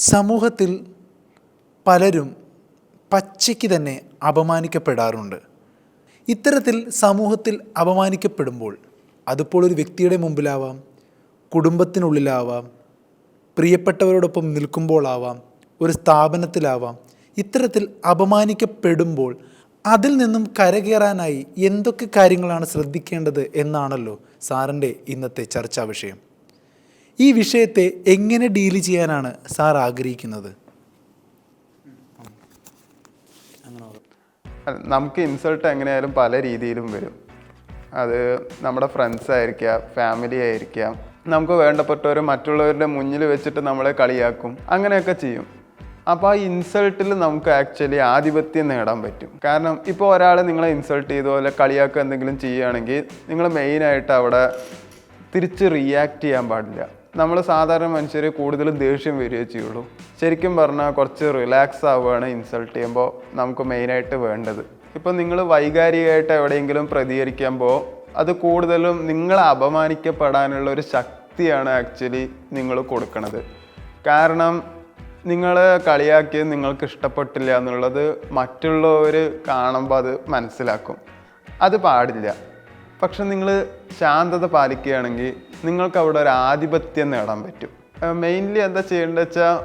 സമൂഹത്തിൽ പലരും പച്ചയ്ക്ക് തന്നെ അപമാനിക്കപ്പെടാറുണ്ട്. ഇത്തരത്തിൽ സമൂഹത്തിൽ അപമാനിക്കപ്പെടുമ്പോൾ അതിപ്പോൾ ഒരു വ്യക്തിയുടെ മുമ്പിലാവാം കുടുംബത്തിനുള്ളിലാവാം പ്രിയപ്പെട്ടവരോടൊപ്പം നിൽക്കുമ്പോളാവാം ഒരു സ്ഥാപനത്തിലാവാം. ഇത്തരത്തിൽ അപമാനിക്കപ്പെടുമ്പോൾ അതിൽ നിന്നും കരകയറാനായി എന്തൊക്കെ കാര്യങ്ങളാണ് ശ്രദ്ധിക്കേണ്ടത് എന്നാണല്ലോ സാറിന്റെ ഇന്നത്തെ ചർച്ചാ വിഷയം. ഈ വിഷയത്തെ എങ്ങനെ ഡീൽ ചെയ്യാനാണ് സാർ ആഗ്രഹിക്കുന്നത്? നമുക്ക് ഇൻസൾട്ട് എങ്ങനെയായാലും പല രീതിയിലും വരും. അത് നമ്മുടെ ഫ്രണ്ട്സ് ആയിരിക്കാം ഫാമിലി ആയിരിക്കാം. നമുക്ക് വേണ്ടപ്പെട്ടവർ മറ്റുള്ളവരുടെ മുന്നിൽ വെച്ചിട്ട് നമ്മളെ കളിയാക്കും അങ്ങനെയൊക്കെ ചെയ്യും. അപ്പോൾ ആ ഇൻസൾട്ടിൽ നമുക്ക് ആക്ച്വലി ആധിപത്യം നേടാൻ പറ്റും. കാരണം ഇപ്പോൾ ഒരാൾ നിങ്ങളെ ഇൻസൾട്ട് ചെയ്തോ അല്ലെ കളിയാക്കുക എന്തെങ്കിലും ചെയ്യുകയാണെങ്കിൽ നിങ്ങൾ മെയിനായിട്ട് അവിടെ തിരിച്ച് റിയാക്ട് ചെയ്യാൻ പാടില്ല. നമ്മൾ സാധാരണ മനുഷ്യർ കൂടുതലും ദേഷ്യം വരികയേ ചെയ്യുള്ളൂ. ശരിക്കും പറഞ്ഞാൽ കുറച്ച് റിലാക്സ് ആവുകയാണ് ഇൻസൾട്ട് ചെയ്യുമ്പോൾ നമുക്ക് മെയിനായിട്ട് വേണ്ടത്. ഇപ്പം നിങ്ങൾ വൈകാരികമായിട്ട് എവിടെയെങ്കിലും പ്രതികരിക്കുമ്പോൾ അത് കൂടുതലും നിങ്ങളെ അപമാനിക്കപ്പെടാനുള്ള ഒരു ശക്തിയാണ് ആക്ച്വലി നിങ്ങൾ കൊടുക്കുന്നത് കാരണം നിങ്ങൾ കളിയാക്കിയത് നിങ്ങൾക്ക് ഇഷ്ടപ്പെട്ടില്ല എന്നുള്ളത് മറ്റുള്ളവർ കാണുമ്പോൾ അത് മനസ്സിലാക്കും. അത് പാടില്ല. പക്ഷെ നിങ്ങൾ ശാന്തത പാലിക്കുകയാണെങ്കിൽ നിങ്ങൾക്ക് അവിടെ ഒരു ആധിപത്യം നേടാൻ പറ്റും. മെയിൻലി എന്താ ചെയ്യേണ്ടത് വെച്ചാൽ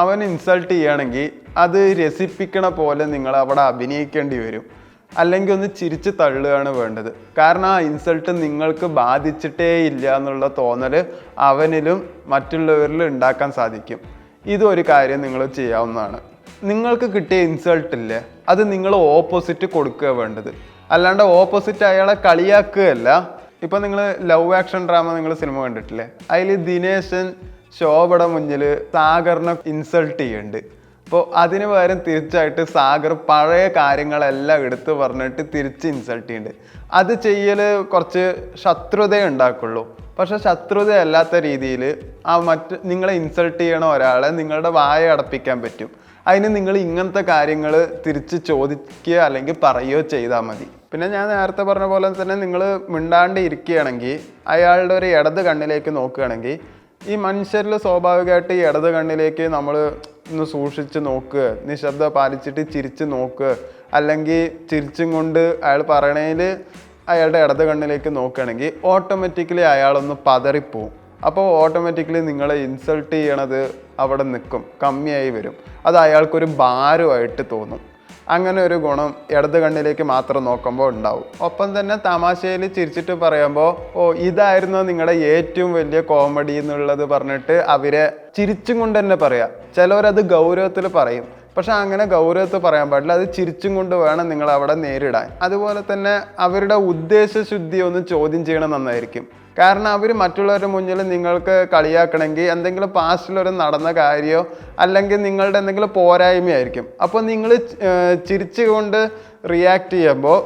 അവൻ ഇൻസൾട്ട് ചെയ്യുകയാണെങ്കിൽ അത് രസിപ്പിക്കണ പോലെ നിങ്ങൾ അവിടെ അഭിനയിക്കേണ്ടി വരും. അല്ലെങ്കിൽ ഒന്ന് ചിരിച്ച് തള്ളുകയാണ് വേണ്ടത്. കാരണം ആ ഇൻസൾട്ട് നിങ്ങൾക്ക് ബാധിച്ചിട്ടേ ഇല്ല എന്നുള്ള തോന്നൽ അവനിലും മറ്റുള്ളവരിലും ഉണ്ടാക്കാൻ സാധിക്കും. ഇതൊരു കാര്യം നിങ്ങൾ ചെയ്യാവുന്നതാണ്. നിങ്ങൾക്ക് കിട്ടിയ ഇൻസൾട്ടില്ലേ അത് നിങ്ങൾ ഓപ്പോസിറ്റ് കൊടുക്കുക വേണ്ടത്. അല്ലാണ്ട് ഓപ്പോസിറ്റ് അയാളെ കളിയാക്കുകയല്ല. ഇപ്പം നിങ്ങൾ ലവ് ആക്ഷൻ ഡ്രാമ നിങ്ങൾ സിനിമ കണ്ടിട്ടില്ലേ? അതിൽ ദിനേശൻ ശോഭയുടെ മുന്നിൽ സാഗറിനെ ഇൻസൾട്ട് ചെയ്യുന്നുണ്ട് അപ്പോൾ അതിന് പകരം തിരിച്ചായിട്ട് സാഗർ പഴയ കാര്യങ്ങളെല്ലാം എടുത്ത് പറഞ്ഞിട്ട് തിരിച്ച് ഇൻസൾട്ട് ചെയ്യുന്നുണ്ട് അത് ചെയ്യൽ കുറച്ച് ശത്രുത ഉണ്ടാക്കുള്ളൂ. പക്ഷെ ശത്രുത അല്ലാത്ത രീതിയിൽ ആ മറ്റ് നിങ്ങളെ ഇൻസൾട്ട് ചെയ്യണ ഒരാളെ നിങ്ങളുടെ വായ അടപ്പിക്കാൻ പറ്റും. അതിന് നിങ്ങൾ ഇങ്ങനത്തെ കാര്യങ്ങൾ തിരിച്ച് ചോദിക്കുക അല്ലെങ്കിൽ പറയുകയോ ചെയ്താൽ മതി. പിന്നെ ഞാൻ നേരത്തെ പറഞ്ഞ പോലെ തന്നെ നിങ്ങൾ മിണ്ടാണ്ട് ഇരിക്കുകയാണെങ്കിൽ അയാളുടെ ഒരു ഇടത് കണ്ണിലേക്ക് നോക്കുകയാണെങ്കിൽ ഈ മനുഷ്യരിൽ സ്വാഭാവികമായിട്ട് ഈ ഇടത് കണ്ണിലേക്ക് നമ്മൾ ഒന്ന് സൂക്ഷിച്ച് നോക്കുക നിശബ്ദ പാലിച്ചിട്ട് ചിരിച്ച് നോക്കുക അല്ലെങ്കിൽ ചിരിച്ചും കൊണ്ട് അയാൾ പറയണേൽ അയാളുടെ ഇടത് കണ്ണിലേക്ക് നോക്കുകയാണെങ്കിൽ ഓട്ടോമാറ്റിക്കലി അയാളൊന്ന് പതറിപ്പോവും. അപ്പോൾ ഓട്ടോമാറ്റിക്കലി നിങ്ങളെ ഇൻസൾട്ട് ചെയ്യണത് അവിടെ നിൽക്കും കമ്മിയായി വരും. അത് അയാൾക്കൊരു ഭാരമായിട്ട് തോന്നും. അങ്ങനെ ഒരു ഗുണം ഇടത് കണ്ണിലേക്ക് മാത്രം നോക്കുമ്പോൾ ഉണ്ടാവും. ഒപ്പം തന്നെ തമാശയിൽ ചിരിച്ചിട്ട് പറയുമ്പോൾ ഓ ഇതായിരുന്നു നിങ്ങളുടെ ഏറ്റവും വലിയ കോമഡി എന്നുള്ളത് പറഞ്ഞിട്ട് അവരെ ചിരിച്ചും കൊണ്ട് തന്നെ പറയാം. ചിലവരത് ഗൗരവത്തിൽ പറയും. പക്ഷെ അങ്ങനെ ഗൗരവത്തിൽ പറയാൻ പാടില്ല. അത് ചിരിച്ചും കൊണ്ട് വേണം നിങ്ങൾ അവിടെ നേരിടാൻ. അതുപോലെ തന്നെ അവരുടെ ഉദ്ദേശശുദ്ധി ഒന്ന് ചോദ്യം ചെയ്യണം നന്നായിരിക്കും. കാരണം അവർ മറ്റുള്ളവരുടെ മുന്നിൽ നിങ്ങൾക്ക് കളിയാക്കണമെങ്കിൽ എന്തെങ്കിലും പാസ്റ്റിലൊരു നടന്ന കാര്യമോ അല്ലെങ്കിൽ നിങ്ങളുടെ എന്തെങ്കിലും പോരായ്മയായിരിക്കും. അപ്പോൾ നിങ്ങൾ ചിരിച്ചുകൊണ്ട് റിയാക്ട് ചെയ്യുമ്പോൾ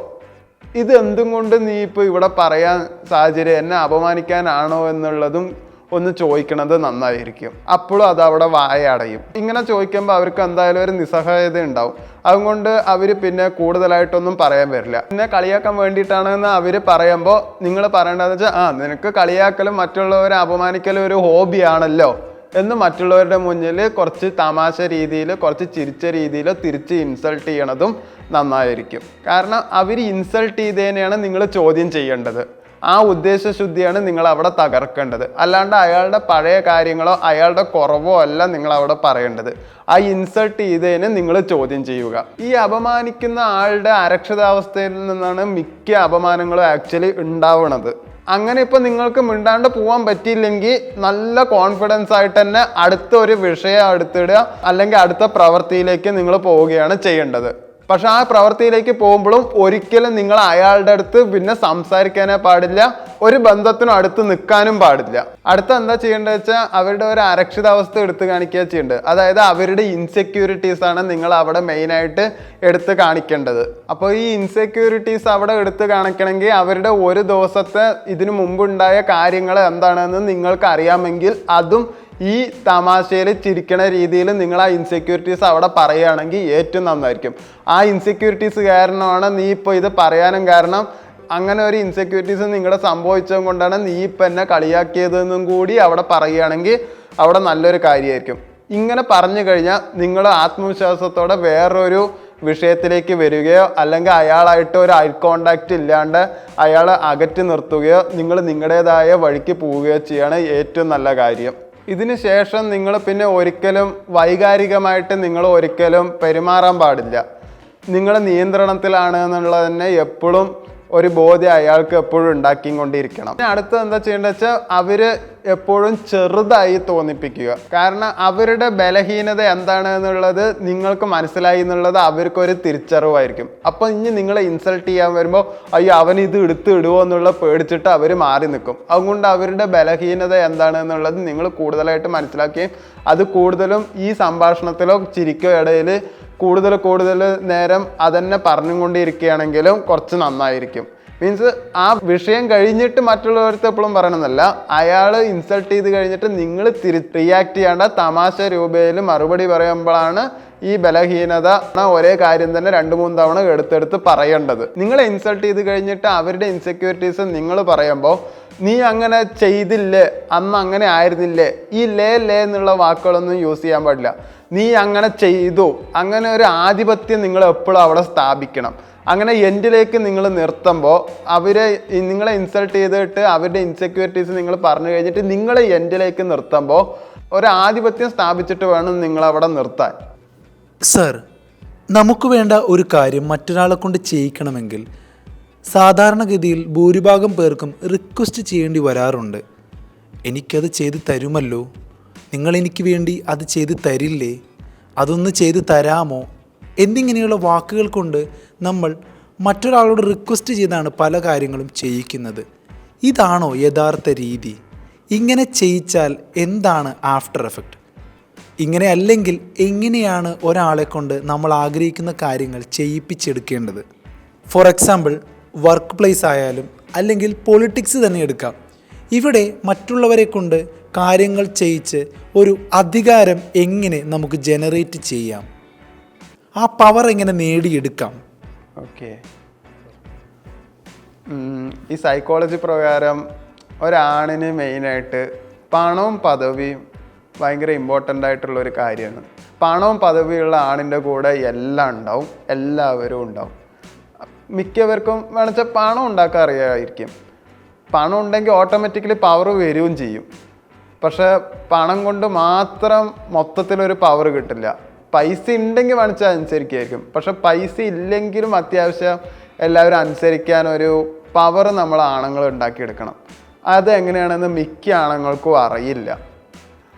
ഇത് കൊണ്ട് നീ ഇപ്പോൾ ഇവിടെ പറയാൻ സാഹചര്യം എന്നെ അപമാനിക്കാനാണോ എന്നുള്ളതും ഒന്ന് ചോദിക്കണത് നന്നായിരിക്കും. അപ്പോഴും അത് അവിടെ വായ അടയും. ഇങ്ങനെ ചോദിക്കുമ്പോൾ അവർക്ക് എന്തായാലും ഒരു നിസ്സഹായത ഉണ്ടാവും. അതുകൊണ്ട് അവർ പിന്നെ കൂടുതലായിട്ടൊന്നും പറയാൻ വരില്ല. പിന്നെ കളിയാക്കാൻ വേണ്ടിയിട്ടാണെന്ന് അവർ പറയുമ്പോൾ നിങ്ങൾ പറയേണ്ടതെന്ന് വെച്ചാൽ ആ നിനക്ക് കളിയാക്കലും മറ്റുള്ളവരെ അപമാനിക്കലും ഒരു ഹോബിയാണല്ലോ എന്ന് മറ്റുള്ളവരുടെ മുന്നിൽ കുറച്ച് തമാശ രീതിയിൽ കുറച്ച് ചിരിച്ച രീതിയിൽ തിരിച്ച് ഇൻസൾട്ട് ചെയ്യണതും നന്നായിരിക്കും. കാരണം അവർ ഇൻസൾട്ട് ചെയ്തതിനെയാണ് നിങ്ങൾ ചോദ്യം ചെയ്യേണ്ടത്. ആ ഉദ്ദേശശുദ്ധിയാണ് നിങ്ങൾ അവിടെ തകർക്കേണ്ടത്. അല്ലാണ്ട് അയാളുടെ പഴയ കാര്യങ്ങളോ അയാളുടെ കുറവോ അല്ല നിങ്ങൾ അവിടെ പറയേണ്ടത്. ആ ഇൻസൾട്ട് ചെയ്തതിന് നിങ്ങൾ ചോദ്യം ചെയ്യുക. ഈ അപമാനിക്കുന്ന ആളുടെ അരക്ഷിതാവസ്ഥയിൽ നിന്നാണ് മിക്ക അപമാനങ്ങളും ആക്ച്വലി ഉണ്ടാവുന്നത് അങ്ങനെ ഇപ്പോൾ നിങ്ങൾക്ക് മിണ്ടാണ്ട് പോകാൻ പറ്റിയില്ലെങ്കിൽ നല്ല കോൺഫിഡൻസ് ആയിട്ട് തന്നെ അടുത്ത ഒരു വിഷയം എടുത്തിടുക അല്ലെങ്കിൽ അടുത്ത പ്രവൃത്തിയിലേക്ക് നിങ്ങൾ പോവുകയാണ് ചെയ്യേണ്ടത്. പക്ഷെ ആ പ്രവൃത്തിയിലേക്ക് പോകുമ്പോഴും ഒരിക്കലും നിങ്ങൾ അയാളുടെ അടുത്ത് പിന്നെ സംസാരിക്കാനേ പാടില്ല ഒരു ബന്ധത്തിനും അടുത്ത് നിൽക്കാനും പാടില്ല. അടുത്ത എന്താ ചെയ്യേണ്ടത് വെച്ചാൽ അവരുടെ ഒരു അരക്ഷിതാവസ്ഥ എടുത്തു കാണിക്കുക ചെയ്യേണ്ടത്. അതായത് അവരുടെ ഇൻസെക്യൂരിറ്റീസ് ആണ് നിങ്ങൾ അവിടെ മെയിനായിട്ട് എടുത്ത് കാണിക്കേണ്ടത്. അപ്പോൾ ഈ ഇൻസെക്യൂരിറ്റീസ് അവിടെ എടുത്ത് കാണിക്കണമെങ്കിൽ അവരുടെ ഒരു ദിവസത്തെ ഇതിനു മുമ്പുണ്ടായ കാര്യങ്ങൾ എന്താണെന്ന് നിങ്ങൾക്ക് അറിയാമെങ്കിൽ അതും ഈ തമാശയിൽ ചിരിക്കണ രീതിയിൽ നിങ്ങൾ ആ ഇൻസെക്യൂരിറ്റീസ് അവിടെ പറയുകയാണെങ്കിൽ ഏറ്റവും നന്നായിരിക്കും. ആ ഇൻസെക്യൂരിറ്റീസ് കാരണമാണ് നീ ഇപ്പോൾ ഇത് പറയാനും കാരണം അങ്ങനെ ഒരു ഇൻസെക്യൂരിറ്റീസ് നിങ്ങളുടെ സംഭവിച്ചത് കൊണ്ടാണ് നീ ഇപ്പം എന്നെ കളിയാക്കിയതെന്നും കൂടി അവിടെ പറയുകയാണെങ്കിൽ അവിടെ നല്ലൊരു കാര്യമായിരിക്കും. ഇങ്ങനെ പറഞ്ഞു കഴിഞ്ഞാൽ നിങ്ങൾ ആത്മവിശ്വാസത്തോടെ വേറൊരു വിഷയത്തിലേക്ക് വരികയോ അല്ലെങ്കിൽ അയാളായിട്ട് ഒരു ഐ കോണ്ടാക്റ്റ് ഇല്ലാണ്ട് അയാളെ അകറ്റി നിർത്തുകയോ നിങ്ങൾ നിങ്ങളുടേതായ വഴിക്ക് പോവുകയോ ചെയ്യാണ് ഏറ്റവും നല്ല കാര്യം. ഇതിന് ശേഷം നിങ്ങൾ പിന്നെ ഒരിക്കലും വൈകാരികമായിട്ട് നിങ്ങൾ ഒരിക്കലും പെരുമാറാൻ പാടില്ല. നിങ്ങൾ നിയന്ത്രണത്തിലാണ് എന്നുള്ളത് തന്നെ എപ്പോഴും ഒരു ബോധ്യം അയാൾക്ക് എപ്പോഴും ഉണ്ടാക്കിക്കൊണ്ടിരിക്കണം. പിന്നെ അടുത്തത് എന്താ ചെയ്യേണ്ടത് വെച്ചാൽ അവർ എപ്പോഴും ചെറുതായി തോന്നിപ്പിക്കുക. കാരണം അവരുടെ ബലഹീനത എന്താണ് എന്നുള്ളത് നിങ്ങൾക്ക് മനസ്സിലായി എന്നുള്ളത് അവർക്കൊരു തിരിച്ചറിവായിരിക്കും. അപ്പോൾ ഇനി നിങ്ങളെ ഇൻസൾട്ട് ചെയ്യാൻ വരുമ്പോൾ അയ്യോ അവൻ ഇത് എടുത്ത് ഇടുവോ എന്നുള്ള പേടിച്ചിട്ട് അവർ മാറി നിൽക്കും. അതുകൊണ്ട് അവരുടെ ബലഹീനത എന്താണ് എന്നുള്ളത് നിങ്ങൾ കൂടുതലായിട്ട് മനസ്സിലാക്കുകയും അത് കൂടുതലും ഈ സംഭാഷണത്തിലോ ചിരിക്കോ ഇടയിൽ കൂടുതൽ കൂടുതൽ നേരം അതന്നെ പറഞ്ഞുകൊണ്ടിരിക്കുകയാണെങ്കിലും കുറച്ച് നന്നായിരിക്കും. മീൻസ് ആ വിഷയം കഴിഞ്ഞിട്ട് മറ്റുള്ളവർക്ക് എപ്പോഴും പറയണമെന്നല്ല അയാൾ ഇൻസൾട്ട് ചെയ്ത് കഴിഞ്ഞിട്ട് നിങ്ങൾ തിരി റിയാക്ട് ചെയ്യേണ്ട തമാശ രൂപയിൽ മറുപടി പറയുമ്പോഴാണ് ഈ ബലഹീനത ഒരേ കാര്യം തന്നെ രണ്ട് മൂന്ന് തവണ എടുത്തെടുത്ത് പറയേണ്ടത്. നിങ്ങളെ ഇൻസൾട്ട് ചെയ്ത് കഴിഞ്ഞിട്ട് അവരുടെ ഇൻസെക്യൂരിറ്റീസ് നിങ്ങൾ പറയുമ്പോൾ നീ അങ്ങനെ ചെയ്തില്ലേ? അന്ന് അങ്ങനെ ആയിരുന്നില്ലേ? ഈ ലേ ലേ എന്നുള്ള വാക്കുകളൊന്നും യൂസ് ചെയ്യാൻ പാടില്ല. നീ അങ്ങനെ ചെയ്തു. അങ്ങനെ ഒരു ആധിപത്യം നിങ്ങൾ എപ്പോഴും അവിടെ സ്ഥാപിക്കണം. അങ്ങനെ എൻഡിലേക്ക് നിങ്ങൾ നിർത്തുമ്പോൾ അവരെ നിങ്ങളെ ഇൻസൾട്ട് ചെയ്തിട്ട് അവരുടെ ഇൻസെക്യൂരിറ്റീസ് നിങ്ങൾ പറഞ്ഞു കഴിഞ്ഞിട്ട് നിങ്ങൾ എൻഡിലേക്ക് നിർത്തുമ്പോൾ ഒരു ആധിപത്യം സ്ഥാപിച്ചിട്ട് വേണം നിങ്ങൾ അവിടെ നിർത്താൻ. സർ നമുക്ക് വേണ്ട ഒരു കാര്യം മറ്റൊരാളെ കൊണ്ട് ചെയ്യിക്കണമെങ്കിൽ സാധാരണഗതിയിൽ ഭൂരിഭാഗം പേർക്കും റിക്വസ്റ്റ് ചെയ്യേണ്ടി വരാറുണ്ട്. എനിക്കത് ചെയ്ത് തരുമല്ലോ? നിങ്ങൾ എനിക്ക് വേണ്ടി അത് ചെയ്ത് തരില്ലേ? അതൊന്ന് ചെയ്ത് തരാമോ? എന്നിങ്ങനെയുള്ള വാക്കുകൾ കൊണ്ട് നമ്മൾ മറ്റൊരാളോട് റിക്വസ്റ്റ് ചെയ്താണ് പല കാര്യങ്ങളും ചെയ്യിക്കുന്നത്. ഇതാണോ യഥാർത്ഥ രീതി? ഇങ്ങനെ ചെയ്യിച്ചാൽ എന്താണ് ആഫ്റ്റർ എഫക്റ്റ് ഇങ്ങനെ അല്ലെങ്കിൽ എങ്ങനെയാണ് ഒരാളെ കൊണ്ട് നമ്മൾ ആഗ്രഹിക്കുന്ന കാര്യങ്ങൾ ചെയ്യിപ്പിച്ചെടുക്കേണ്ടത്? ഫോർ എക്സാമ്പിൾ വർക്ക് പ്ലേസ് ആയാലും അല്ലെങ്കിൽ പൊളിറ്റിക്സ് തന്നെ എടുക്കാം. ഇവിടെ മറ്റുള്ളവരെ കൊണ്ട് കാര്യങ്ങൾ ചെയ്യിച്ച് ഒരു അധികാരം എങ്ങനെ നമുക്ക് ജനറേറ്റ് ചെയ്യാം? ആ പവർ എങ്ങനെ നേടിയെടുക്കാം? ഓക്കെ. ഈ സൈക്കോളജി പ്രകാരം ഒരാണിന് മെയിനായിട്ട് പണവും പദവിയും ഭയങ്കര ഇമ്പോർട്ടന്റ് ആയിട്ടുള്ള ഒരു കാര്യമാണ്. പണവും പദവിയുള്ള ആണിന്റെ കൂടെ എല്ലാം ഉണ്ടാവും എല്ലാവരും ഉണ്ടാവും. മിക്കവർക്കും വേണമെച്ചാൽ പണം ഉണ്ടാക്കാൻ അറിയാമായിരിക്കും പണം ഉണ്ടെങ്കിൽ ഓട്ടോമാറ്റിക്കലി പവർ വരികയും ചെയ്യും. പക്ഷേ പണം കൊണ്ട് മാത്രം മൊത്തത്തിലൊരു പവർ കിട്ടില്ല. പൈസ ഉണ്ടെങ്കിൽ വേണിച്ചാൽ അനുസരിക്കായിരിക്കും. പക്ഷെ പൈസ ഇല്ലെങ്കിലും അത്യാവശ്യം എല്ലാവരും അനുസരിക്കാൻ ഒരു പവർ നമ്മൾ ആണുങ്ങൾ ഉണ്ടാക്കിയെടുക്കണം. അത് എങ്ങനെയാണെന്ന് മിക്ക ആണുങ്ങൾക്കും അറിയില്ല.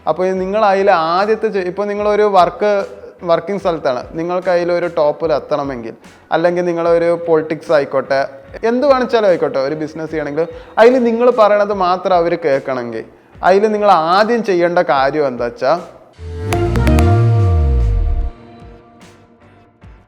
അപ്പോൾ നിങ്ങൾ അതിൽ ആദ്യത്തെ ഇപ്പോൾ നിങ്ങളൊരു വർക്ക് വർക്കിംഗ് സ്ഥലത്താണ്. നിങ്ങൾക്ക് അതിലൊരു ടോപ്പിൽ എത്തണമെങ്കിൽ അല്ലെങ്കിൽ നിങ്ങളൊരു പൊളിറ്റിക്സ് ആയിക്കോട്ടെ എന്ത് വേണിച്ചാലും ആയിക്കോട്ടെ ഒരു ബിസിനസ് ചെയ്യണമെങ്കിൽ അതിൽ നിങ്ങൾ പറയണത് മാത്രം അവർ കേൾക്കണമെങ്കിൽ അതിൽ നിങ്ങൾ ആദ്യം ചെയ്യേണ്ട കാര്യം എന്താ വെച്ചാൽ